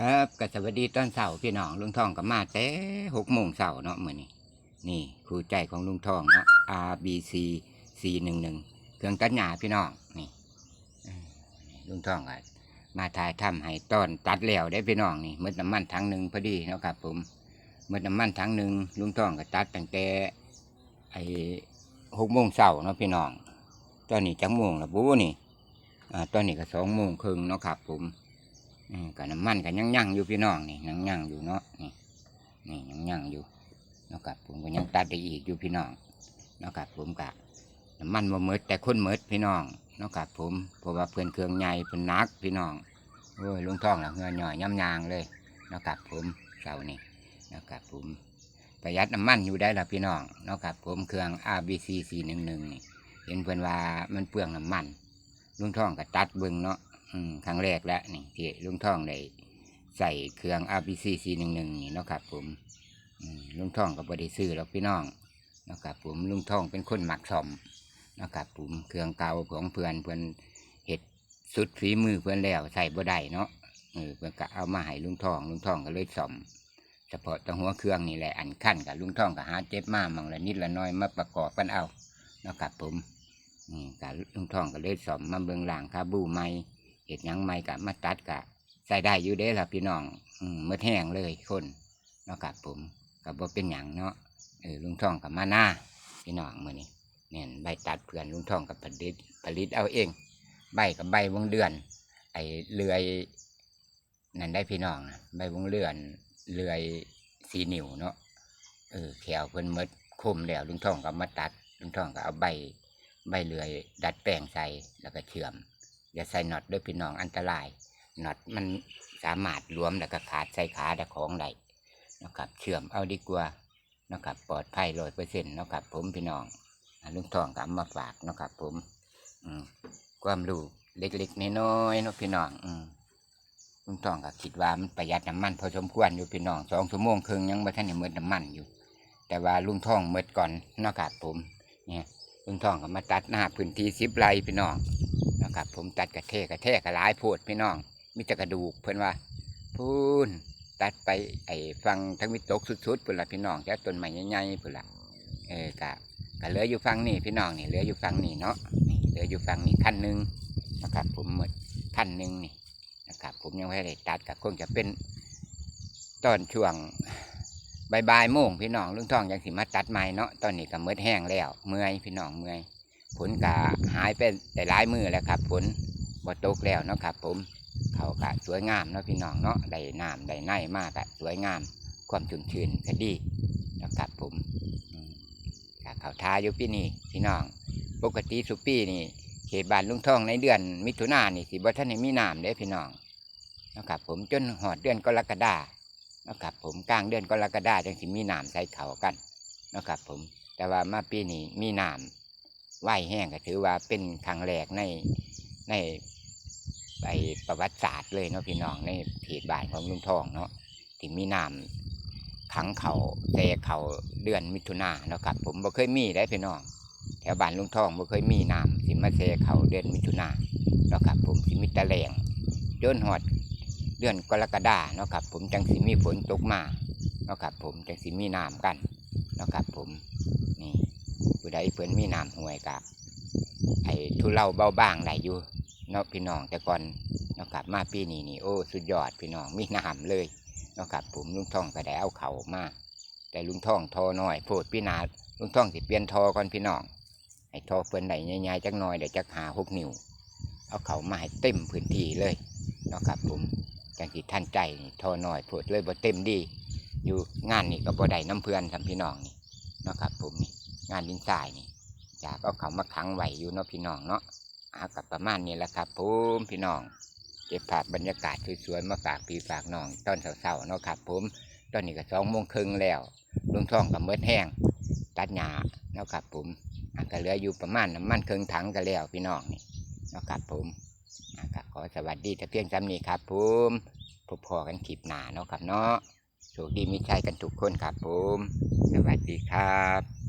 ครับก็สวัสดีตอนเสาร์พี่น้องลุงทองก็มาแต่หกโมงเสาร์เนาะมือนี้นี่ครูใจของลุงทองเนาะ RBC 411เครื่องตัดหญ้าพี่น้องนี่ลุงทองก็มาถ่ายทำให้ต้นตัดแล้วได้พี่น้องนี่หมดน้ำมันถังหนึ่งพอดีเนาะครับผมหมดน้ำมันถังหนึ่งลุงทองก็ตัดตั้งแต่ไอ้หกโมงเสาร์เนาะพี่น้อง ตอนนี้จังโมงละบูนี่อ่าตอนนี้ก็สองโมงครึ่งเนาะครับผม กับน้ำมันกันยังยังอยู่พี่น้องนี่ยังยังอยู่เนาะนี่นี่ยังยังอยู่นะครับผมก็ยังตัดได้อีกอยู่พี่น้องนะครับผมกะน้ำมันบ่หมดแต่คนหมดพี่น้องนะครับผมเพราะว่าเพื่อนเครื่องใหญ่เพื่อนนักพี่น้องโอ้ยลุงทองละเงยหน่อยย่ำยางเลยนะครับผมเสานี้เนะครับผมประหยัดน้ำมันอยู่ได้ละพี่น้องนะครับผมเครื่อง RBC 411นี่เห็นเพื่อนว่ามันเปลืองน้ำมันลุงทองก็ตัดเบิ่งเนาะ ครั้งแรกแล้วนี่ที่ลุงท่องได้ใส่เครื่อง RPC 411นี่เนาะครับ ผมมลุงท่องก็บ่ได้ซื้อหรอกพี่น้องเนาะครับ ผมลุงท่องเป็นคนหมักซ่อมเนาะครับผมเครื่องเก่าของเพื่อนเพื่อนเห็ดสุดฝีมือเพื่อนแล้วใส่บ่ได้เนาะเออเพื่อนก็เอามาให้ลุงท่อง ลุงท่องก็เลยซ่อมเฉพาะตัหัวเครื่องนี่แหละอันขั้นกับลุงท่องก็หาเจ็บมามังละนิดละน้อยมาประกอบกันเอาเนาะครับผมนี่กับลุงท่องก็เลยซ่อมมาเบิ่งหลังคาบูใหม่ เห็ดยังไม่กะมาตัดกะใส่ได้อยู่เด้ล่ะพี่น้องอืมมืดแห้งเลยคนเนาะครับผมกับบ่เป็นหยังเนาะเออลุงทองกับมาหน้าพี่น้องมือนี้เนี่ยใบตัดเพื่อนลุงทองกับผลิตผลิตเอาเอง ใบกับใบวงเดือน ไอเลื่อยนั่นได้พี่น้องใบวงเดือนเลื่อยสีนิ้วเนาะเออแขวเพิ่นมดคมแล้วลุงทองก็มาตัดลุงทองก็เอาใบใบเลื่อย ดัดแปลงใส่แล้วก็เชื่อม อย่าใส่น็อตด้วยพี่น้องอันตรายน็อตมันสามารถรวมแล้วก็ขาดใส่ขาแต่ของได้นะครับ เชื่อมเอาดีกว่านะครับปลอดภัยร้อยเปอร์เซ็นต์นะครับผมพี่น้องลุงทองก็เอามาฝากนะครับผมอืมความรู้เล็กๆน้อยๆเนะพี่น้องอืลุงทองก็คิดว่ามันประหยัดน้ำมันพอสมควรอยู่พี่น้องสองชั่วโมงครึ่งยังไม่ทันได้หมดน้ำมันอยู่ แต่ว่าลุงทองหมดก่อนนะครับผมเนี่ยลุงทองก็มาตัดหน้าพื้นที่สิบไร่พี่น้อง ครับ ผมตัดกระเทกกระแทกกระหลายโพดพี่น้องมีแต่กระดูกเพื่อนว่าพูนตัดไปไอ้ฟังทั้งมิตกสุดๆเพื่อนละพี่น้องจากต้นใหม่ใหญ่ๆเพื่อนละเออกะกะเหลืออยู่ฟังนี่พี่น้องนี่เหลืออยู่ฟังนี่เนาะนี่เหลืออยู่ฟังนี่ขั้นหนึ่งนะครับ ผมหมดขั้นหนึ่งนี่นะครับ ผมยังไม่ได้ตัดกับคงจะเป็นตอนช่วงบายบายโมงพี่น้องลุงทองยังสิมาตัดใหม่เนาะตอนนี้ก็เมดแห้งแล้ว เมื่อยพี่น้องเมื่อย ผลกะหายไปแต่หลายมือแล้วครับผลบ่ตกแล้วเนาะครับ ผมเขากะสวยงามเนาะพี่น้องเนาะได้น้ำได้ไนมากอะสวยงาม ความชุ่มชื้นก็ดีนะครับผมกะเขาทาอยู่ปีนี้พี่น้อง ปกติสุปีนี่เขตบ้านลุงทองในเดือน มิถุนายนนี่สิบ่ท่านมีน้ำเด้พี่น้องนะครับผมจนหอดเดือนกรกฎานะครับผมกลางเดือนกรกฎาจังสิมีน้ำใส่เขากันนะครับผมแต่ว่ามาปีนี้มีน้ำ ไหวแห้งก็ถือว่าเป็นครั้งแรกในในไปประวัติศาสตร์เลยเนาะพี่น้องในเขตบ้านของลุงทองเนาะที่มีน้ำขังเขาเตะเขาเดือนมิถุนาเนาะครับผมบ่เคยมีได้พี่น้องแถวบ้านลุงทองบ่เคยมีน้ำสิมาเตะเขาเดือนมิถุนาเนาะครับผมสิมีตะแรงจนหอดเดือนกรกฎาเนาะครับผมจังสิมีฝนตกมาเนาะครับผมจังสิมีน้ำกันเนาะครับผมนี่ ผู้ใดเพิ่นมีน้ำห่วยกับไอ้ทุเลาเบาบางได้อยู่เนาะพี่น้องแต่ก่อนเนาะครับมาปีนี้นี่โอ้สุดยอดพี่น้องมีน้ำเลยเนาะครับผมลุงท่องก็ได้เอาเขามาแต่ลุงท่องทอหน้อยโพดพี่นาลุงท่องสิเปลี่ยนทอก่อนพี่น้องให้ทอเพิ่นได้ใหญ่ๆจักหน่อยเดี๋ยวจักหาหกนิ้วเอาเขามาให้เต็มพื้นที่เลยเนาะครับผมจังสิท่านใจทอหน้อยโพดเลยบ่เต็มดี อยู่งานนี่ก็บ่ได้น้ำเพื่อนทำพี่น้องนี่เนาะครับผมนี่ งานดินทรายนี่จากเอาเขามาขังไว้อยู่เนาะพี่น้องเนาะอากับประมาณนี้แหละครับผมพี่น้องเก็บภาพบรรยากาศสวยๆมาฝากพี่ฝากน้องตอนเช้าๆเนาะครับผมตอนนี้ก็สองโมงครึ่งแล้วลุงท่องกับเมืดแห้งตัดหญ้าเนาะครับผมอะก็เหลืออยู่ประมาณน้ำมันครึ่งถังก็แล้วพี่น้องนี่เนาะครับผมอะก็ขอสวัสดีแต่เพียงจำนี้ครับผมพบพอกันคลิปหนาเนาะครับเนาะโชคดีมีชัยกันทุกคนครับผม สวัสดีครับ